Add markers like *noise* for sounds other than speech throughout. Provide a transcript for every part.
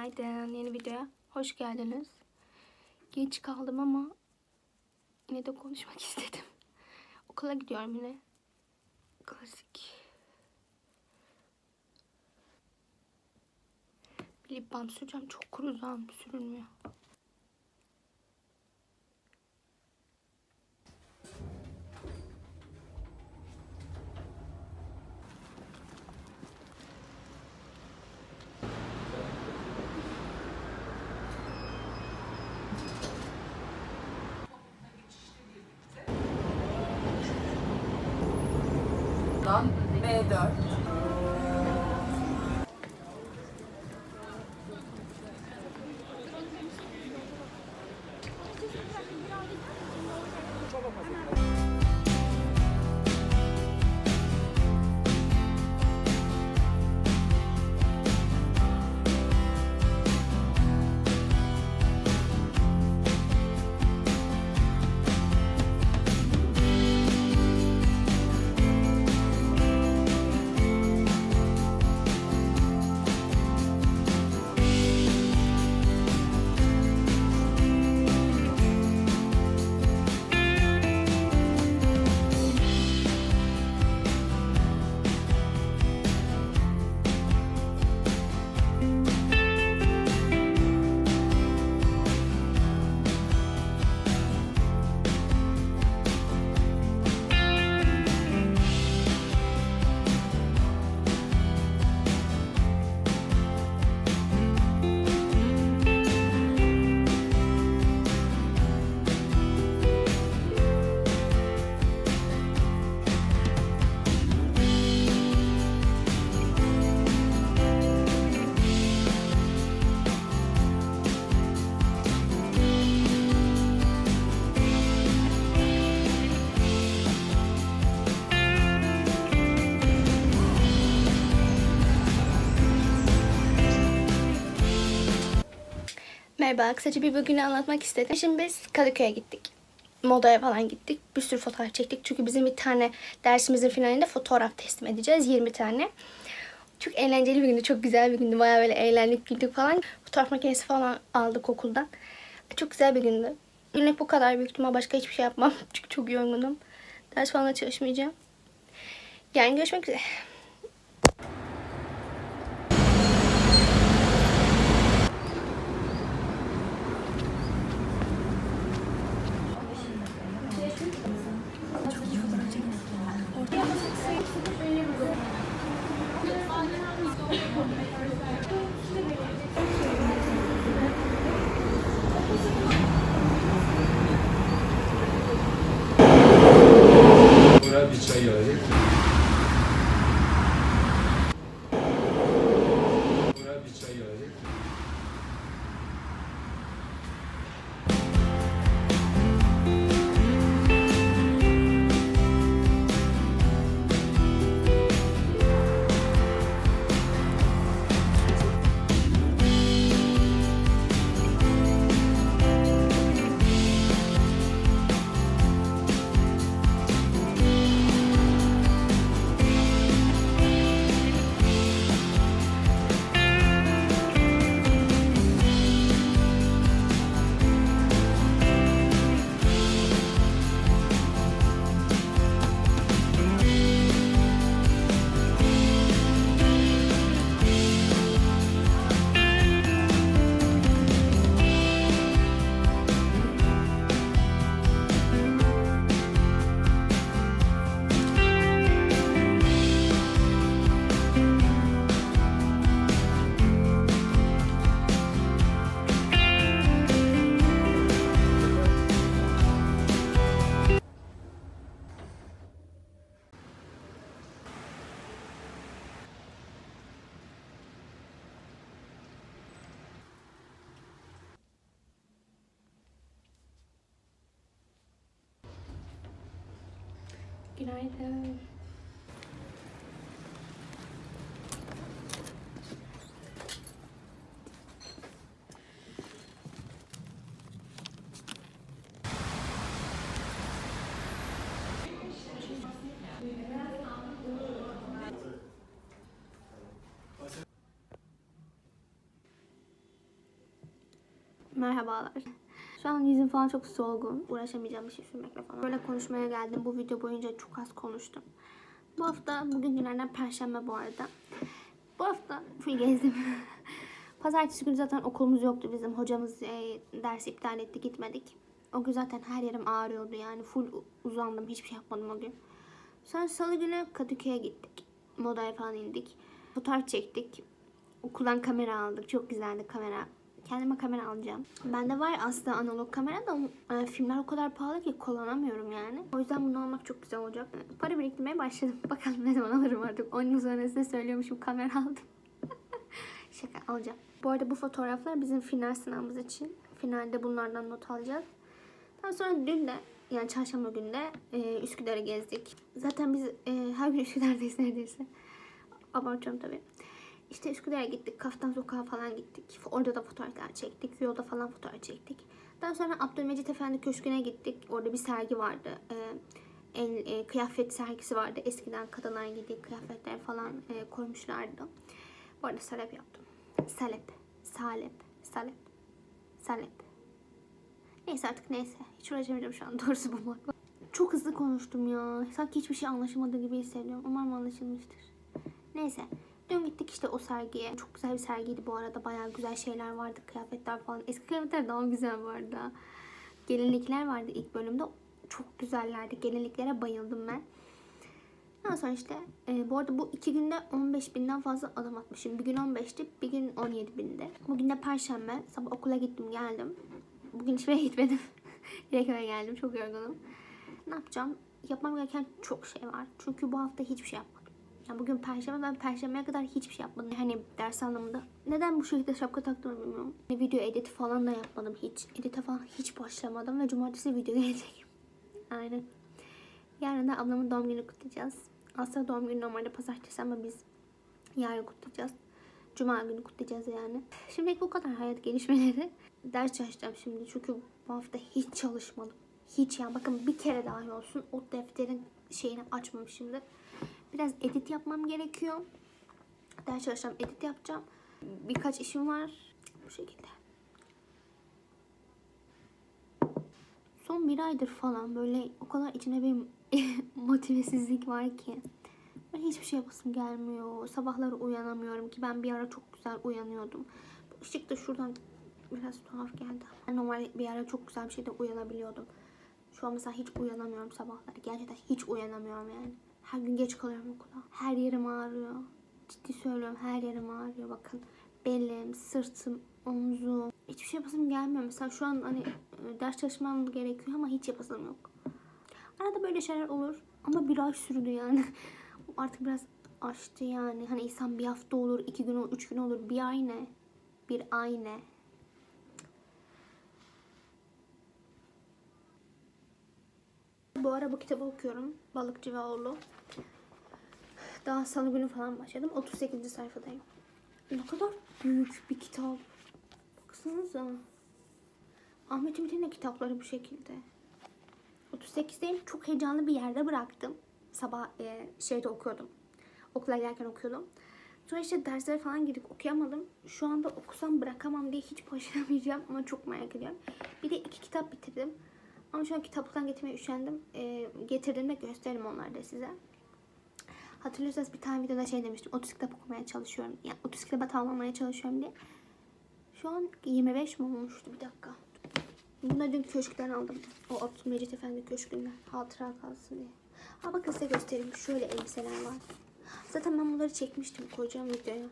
Günaydın. Yeni videoya hoş geldiniz. Geç kaldım ama yine de konuşmak *laughs* istedim. Okula gidiyorum yine. Klasik. Bir lip balm süreceğim. Çok kuru uzağım sürünmüyor. M4 Merhaba, kısaca bir bugünü anlatmak istedim. Şimdi biz Kadıköy'e gittik. Modaya falan gittik. Bir sürü fotoğraf çektik. Çünkü bizim bir tane dersimizin finalinde fotoğraf teslim edeceğiz. 20 tane. Çok eğlenceli bir gündü. Çok güzel bir gündü. Bayağı böyle eğlendik, güldük falan. Fotoğraf makinesi falan aldık okuldan. Çok güzel bir gündü. Günlük bu kadar büyük ihtimal başka hiçbir şey yapmam. *laughs* Çünkü çok yorgunum. Ders falan çalışmayacağım. Yani görüşmek üzere. Bir çay alayım. Günaydın. Merhabalar. Şu an yüzüm falan çok solgun. Uğraşamayacağım bir şey sürmekle falan. Böyle konuşmaya geldim. Bu video boyunca çok az konuştum. Bu hafta bugün günlerden perşembe bu arada. Bu hafta full gezdim. *laughs* Pazartesi günü zaten okulumuz yoktu bizim. Hocamız e, dersi iptal etti gitmedik. O gün zaten her yerim ağrıyordu yani. Full uzandım. Hiçbir şey yapmadım o gün. Sonra salı günü Kadıköy'e gittik. Modaya falan indik. Fotoğraf çektik. Okuldan kamera aldık. Çok güzeldi kamera. Kendime kamera alacağım. Bende var aslında analog kamera da e, filmler o kadar pahalı ki kullanamıyorum yani. O yüzden bunu almak çok güzel olacak. Para biriktirmeye başladım. *laughs* Bakalım ne zaman alırım artık. 10 yıl sonra size söylüyormuşum kamera aldım. *laughs* Şaka alacağım. Bu arada bu fotoğraflar bizim final sınavımız için. Finalde bunlardan not alacağız. Daha sonra dün de yani çarşamba günü de e, Üsküdar'ı gezdik. Zaten biz e, her gün Üsküdar'dayız neredeyse. Abartıyorum tabii. İşte Üsküdar'a gittik. Kaftan Sokağa falan gittik. Orada da fotoğraflar çektik. Yolda falan fotoğraf çektik. Daha sonra Abdülmecit Efendi Köşkü'ne gittik. Orada bir sergi vardı. Ee, el, e, kıyafet sergisi vardı. Eskiden kadınlar giydiği kıyafetler falan e, koymuşlardı. Bu arada salep yaptım. Salep. Salep. Salep. Salep. Neyse artık neyse. Hiç uğraşamayacağım şu an doğrusu bulmakla. Çok hızlı konuştum ya. Sanki hiçbir şey anlaşılmadığı gibi hissediyorum. Umarım anlaşılmıştır. Neyse. Dün gittik işte o sergiye. Çok güzel bir sergiydi bu arada. Bayağı güzel şeyler vardı. Kıyafetler falan. Eski kıyafetler daha güzel vardı. Gelinlikler vardı ilk bölümde. Çok güzellerdi. Gelinliklere bayıldım ben. Ondan sonra işte e, bu arada bu iki günde 15 binden fazla adım atmışım. Bir gün 15'ti, bir gün 17 bindi. Bugün de perşembe. Sabah okula gittim geldim. Bugün hiçbir yere gitmedim. *laughs* Direkt eve geldim. Çok yorgunum. Ne yapacağım? Yapmam gereken çok şey var. Çünkü bu hafta hiçbir şey yapmadım. Yani bugün perşembe ben perşembeye kadar hiçbir şey yapmadım. Hani ders anlamında. Neden bu şekilde şapka taktığımı bilmiyorum. Video edit falan da yapmadım hiç. Edite falan hiç başlamadım ve cumartesi video *laughs* gelecek. Aynen. Yarın da ablamın doğum günü kutlayacağız. Aslında doğum günü normalde pazartesi ama biz yarın kutlayacağız. Cuma günü kutlayacağız yani. Şimdilik bu kadar hayat gelişmeleri. *laughs* Ders çalışacağım şimdi çünkü bu hafta hiç çalışmadım. Hiç yani bakın bir kere dahi olsun o defterin şeyini açmamışımdır. Biraz edit yapmam gerekiyor. Ders çalışacağım, edit yapacağım. Birkaç işim var. Bu şekilde. Son bir aydır falan böyle o kadar içine bir *laughs* motivesizlik var ki. Ben hiçbir şey yapasım gelmiyor. Sabahları uyanamıyorum ki ben bir ara çok güzel uyanıyordum. Bu ışık da şuradan biraz tuhaf geldi. Ben normal bir ara çok güzel bir şeyde uyanabiliyordum. Şu an mesela hiç uyanamıyorum sabahları. Gerçekten hiç uyanamıyorum yani. Her gün geç kalıyorum okula. Her yerim ağrıyor. Ciddi söylüyorum her yerim ağrıyor bakın. Belim, sırtım, omzum. Hiçbir şey yapasım gelmiyor. Mesela şu an hani e, ders çalışmam gerekiyor ama hiç yapasım yok. Arada böyle şeyler olur. Ama bir ay sürdü yani. *laughs* Artık biraz aştı yani. Hani insan bir hafta olur, iki gün olur, üç gün olur. Bir ay ne? Bir ay ne? Bu ara bu kitabı okuyorum. Balıkçı ve Oğlu. Daha salı günü falan başladım. 38. sayfadayım. Ne kadar büyük bir kitap. Baksanıza. Ahmet Ümit'in de kitapları bu şekilde. 38'deyim. Çok heyecanlı bir yerde bıraktım. Sabah e, şeyde okuyordum. Okula gelirken okuyordum. Sonra işte derslere falan girdik okuyamadım. Şu anda okusam bırakamam diye hiç başlamayacağım ama çok merak ediyorum. Bir de iki kitap bitirdim. Ama şu an kitaplıktan getirmeye üşendim. E, getirdiğimde gösteririm onları da size. Hatırlıyorsanız bir tane videoda şey demiştim. 30 kitap okumaya çalışıyorum. Yani 30 kitaba tamamlamaya çalışıyorum diye. Şu an 25 mi olmuştu bir dakika. Bunu dün köşkten aldım. O Abdülmecit Efendi köşkünden. Hatıra kalsın diye. Ha bakın size göstereyim. Şöyle elbiseler var. Zaten ben bunları çekmiştim. Koyacağım videoya.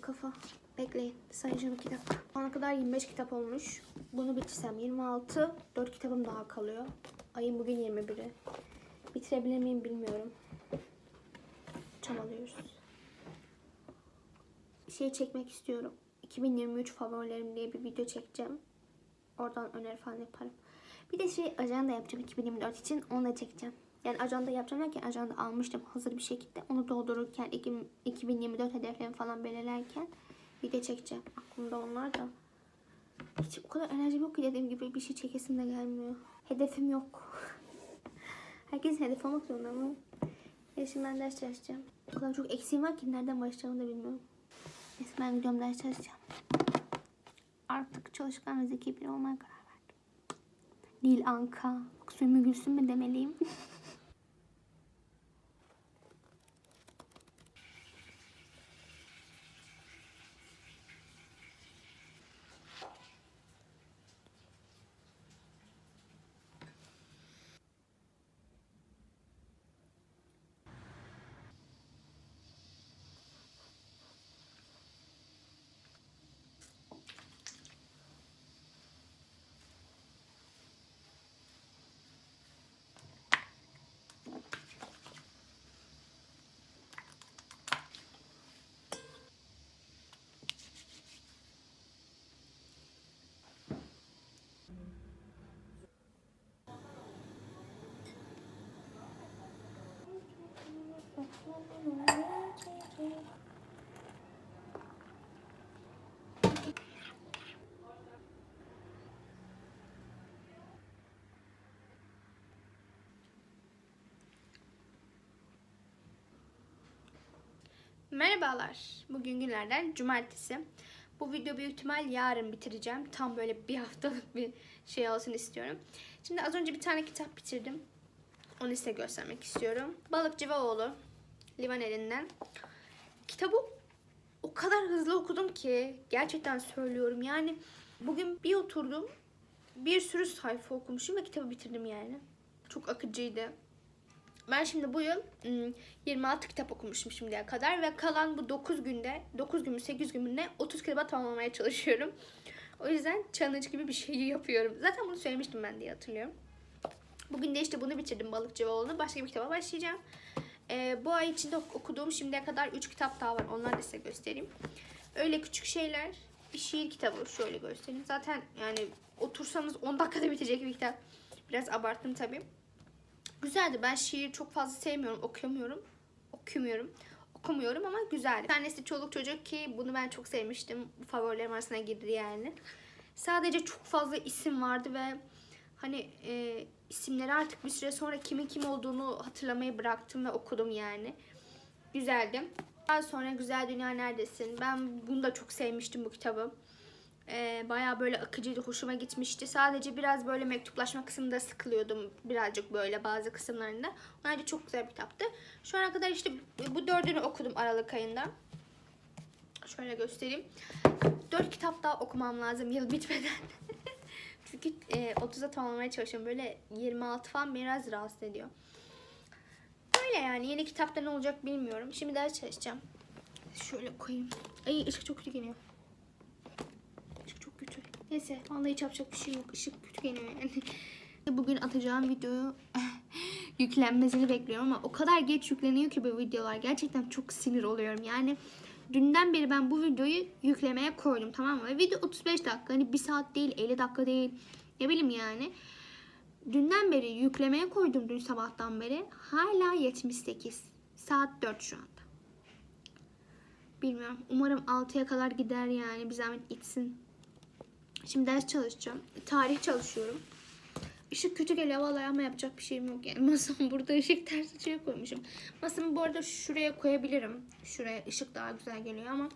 Kafa. Bekleyin. Sayacağım 2 dakika. Şu ana kadar 25 kitap olmuş. Bunu bitirsem 26. 4 kitabım daha kalıyor. Ayın bugün 21'i. Bitirebilir miyim bilmiyorum. Çabalıyoruz. Şey çekmek istiyorum. 2023 favorilerim diye bir video çekeceğim. Oradan öneri falan yaparım. Bir de şey ajanda yapacağım 2024 için. Onu da çekeceğim. Yani ajanda yapacağım derken ajanda almıştım hazır bir şekilde. Onu doldururken 2024 hedeflerimi falan belirlerken video çekeceğim. Aklımda onlar da. Hiç o kadar enerjim yok ki dediğim gibi bir şey çekesim de gelmiyor. Hedefim yok. *laughs* Herkesin hedef olmak zorunda ama. Ya şimdi ben ders çalışacağım. O kadar çok eksiğim var ki nereden başlayacağımı da bilmiyorum. Neyse ben gidiyorum ders çalışacağım. artık çalışkan ve zeki biri olmaya karar verdim. Nil Anka. Ümmü Gülsüm mü demeliyim? *laughs* Merhabalar. Bugün günlerden cumartesi. Bu video büyük ihtimal yarın bitireceğim. Tam böyle bir haftalık bir şey olsun istiyorum. Şimdi az önce bir tane kitap bitirdim. Onu size göstermek istiyorum. Balıkçı ve Oğlu. Livan elinden. Kitabı o kadar hızlı okudum ki gerçekten söylüyorum. Yani bugün bir oturdum. Bir sürü sayfa okumuşum ve kitabı bitirdim yani. Çok akıcıydı. Ben şimdi bu yıl ım, 26 kitap okumuşum şimdiye kadar ve kalan bu 9 günde, 9 gün mü 8 gün mü ne 30 kitaba tamamlamaya çalışıyorum. O yüzden challenge gibi bir şey yapıyorum. Zaten bunu söylemiştim ben diye hatırlıyorum. Bugün de işte bunu bitirdim Balıkçı Oğlu'nu. Başka bir kitaba başlayacağım. Ee, bu ay içinde ok- okuduğum şimdiye kadar 3 kitap daha var. Onları da size göstereyim. Öyle küçük şeyler. Bir şiir kitabı şöyle göstereyim. Zaten yani otursanız 10 dakikada bitecek bir kitap. Biraz abarttım tabii. Güzeldi. Ben şiir çok fazla sevmiyorum. Okuyamıyorum. Okumuyorum. Okumuyorum ama güzeldi. Bir tanesi çoluk çocuk ki bunu ben çok sevmiştim. Favorilerim arasına girdi yani. Sadece çok fazla isim vardı ve hani e, isimleri artık bir süre sonra kimin kim olduğunu hatırlamayı bıraktım ve okudum yani. Güzeldi. Daha sonra Güzel Dünya Neredesin? Ben bunu da çok sevmiştim bu kitabı. Ee, bayağı böyle akıcıydı, hoşuma gitmişti. Sadece biraz böyle mektuplaşma kısmında sıkılıyordum birazcık böyle bazı kısımlarında. Ayrıca çok güzel bir kitaptı. Şu ana kadar işte bu dördünü okudum Aralık ayında. Şöyle göstereyim. Dört kitap daha okumam lazım yıl bitmeden. *laughs* Çünkü e, 30'a tamamlamaya çalışıyorum. Böyle 26 falan biraz rahatsız ediyor. Böyle yani yeni kitapta ne olacak bilmiyorum. Şimdi ders çalışacağım. Şöyle koyayım. Ay ışık çok kötü geliyor. Işık çok kötü. Neyse vallahi hiç yapacak bir şey yok. Işık kötü geliyor yani. *laughs* Bugün atacağım videoyu *laughs* yüklenmesini bekliyorum ama o kadar geç yükleniyor ki bu videolar. Gerçekten çok sinir oluyorum. Yani dünden beri ben bu videoyu yüklemeye koydum tamam mı? Video 35 dakika. Hani 1 saat değil 50 dakika değil. Ne bileyim yani. Dünden beri yüklemeye koydum dün sabahtan beri. Hala 78. Saat 4 şu anda. Bilmiyorum. Umarım 6'ya kadar gider yani. Bir zahmet gitsin. Şimdi ders çalışacağım. Tarih çalışıyorum. Işık kötü geliyor vallahi ama yapacak bir şeyim yok yani. *laughs* Masam burada ışık ters açıya koymuşum. Masamı bu arada şuraya koyabilirim. Şuraya ışık daha güzel geliyor ama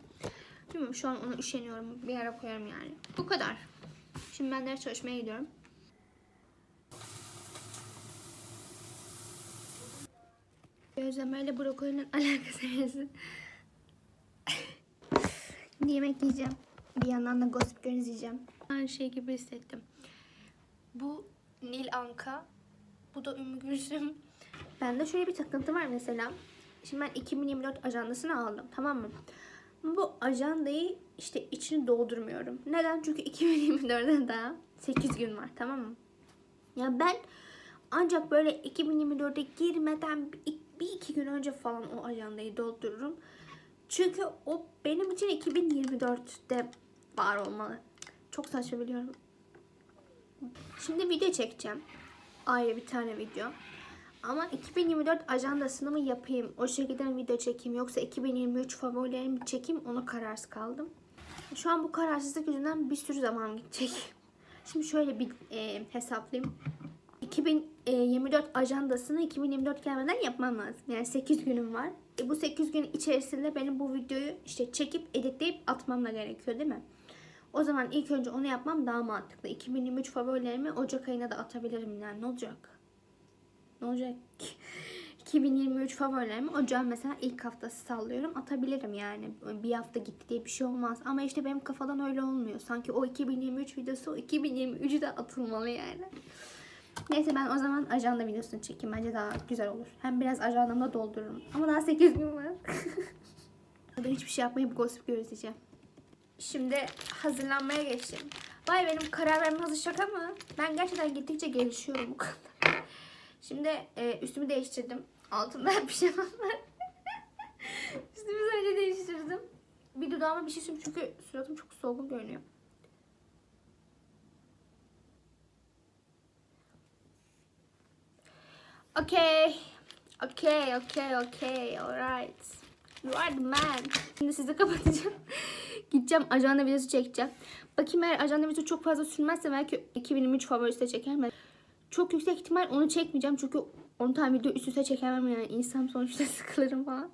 bilmiyorum şu an ona üşeniyorum. Bir ara koyarım yani. Bu kadar. Şimdi ben ders çalışmaya gidiyorum. Gözlemeyle brokolinin *laughs* alakası neyse. *laughs* Yemek yiyeceğim. Bir yandan da Gossip Girl izleyeceğim. Aynı şey gibi hissettim. Bu Nil Anka. Bu da Ümmü Gülsüm. Bende şöyle bir takıntı var mesela. Şimdi ben 2024 ajandasını aldım tamam mı? Bu ajandayı işte içini doldurmuyorum. Neden? Çünkü 2024'den daha 8 gün var tamam mı? Ya ben ancak böyle 2024'e girmeden bir iki gün önce falan o ajandayı doldururum. Çünkü o benim için 2024'te var olmalı. Çok saçma biliyorum. Şimdi video çekeceğim. Ayrı bir tane video. Ama 2024 ajandasını mı yapayım? O şekilde video çekeyim? Yoksa 2023 favorilerimi çekeyim? Ona kararsız kaldım. Şu an bu kararsızlık yüzünden bir sürü zaman gidecek. *laughs* Şimdi şöyle bir e, hesaplayayım. 2024 ajandasını 2024 gelmeden yapmam lazım. Yani 8 günüm var. E, bu 8 gün içerisinde benim bu videoyu işte çekip editleyip atmam da gerekiyor değil mi? O zaman ilk önce onu yapmam daha mantıklı. 2023 favorilerimi Ocak ayına da atabilirim yani ne olacak? Ne olacak? *laughs* 2023 favorilerimi Ocağın mesela ilk haftası sallıyorum. Atabilirim yani. Bir hafta gitti diye bir şey olmaz. Ama işte benim kafadan öyle olmuyor. Sanki o 2023 videosu o 2023'ü de atılmalı yani. Neyse ben o zaman ajanda videosunu çekeyim. Bence daha güzel olur. Hem biraz ajandamda doldururum. Ama daha 8 gün var. *laughs* ben hiçbir şey yapmayıp gossip göreceğim. Şimdi hazırlanmaya geçtim. Vay benim karar vermem hazır şaka mı? Ben gerçekten gittikçe gelişiyorum bu. Şimdi e, üstümü değiştirdim. Altımda şey *laughs* var. *laughs* üstümü sadece değiştirdim. Bir dudağıma bir şey sürüm çünkü suratım çok solgun görünüyor. Okay. Okay, okay, okay. Alright. You are the man. Şimdi sizi kapatacağım. *laughs* Gideceğim ajanda videosu çekeceğim. Bakayım eğer ajanda videosu çok fazla sürmezse belki 2023 favorisi de çekerim. Çok yüksek ihtimal onu çekmeyeceğim çünkü 10 tane video üst üste çekemem yani. İnsan sonuçta *laughs* sıkılırım falan.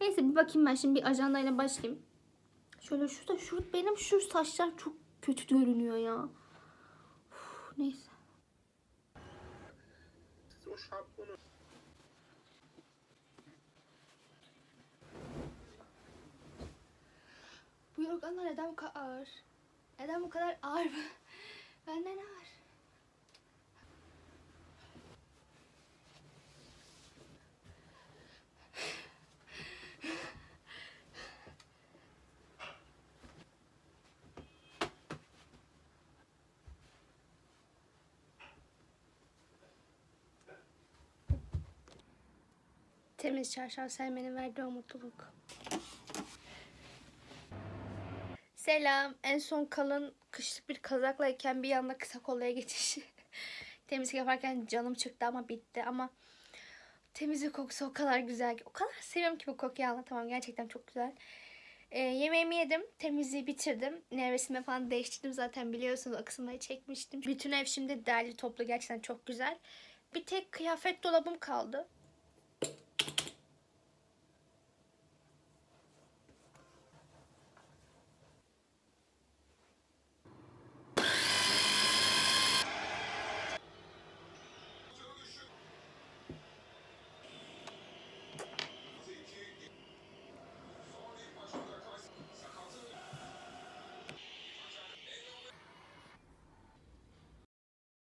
Neyse bir bakayım ben şimdi bir ajandayla başlayayım. Şöyle şurada şu benim şu saçlar çok kötü görünüyor ya. Uf, neyse. Bu yorganlar neden bu kadar ağır? Neden bu kadar ağır? *laughs* Benden ağır. Temiz çarşaf sevmenin verdiği o mutluluk. Selam. En son kalın kışlık bir kazaklayken bir anda kısa kolluya geçiş. *laughs* Temizlik yaparken canım çıktı ama bitti ama temizlik kokusu o kadar güzel ki. O kadar seviyorum ki bu kokuyu anlatamam. Gerçekten çok güzel. Ee, yemeğimi yedim. Temizliği bitirdim. Nevresimi falan değiştirdim zaten biliyorsunuz. O çekmiştim. Bütün ev şimdi derli toplu. Gerçekten çok güzel. Bir tek kıyafet dolabım kaldı.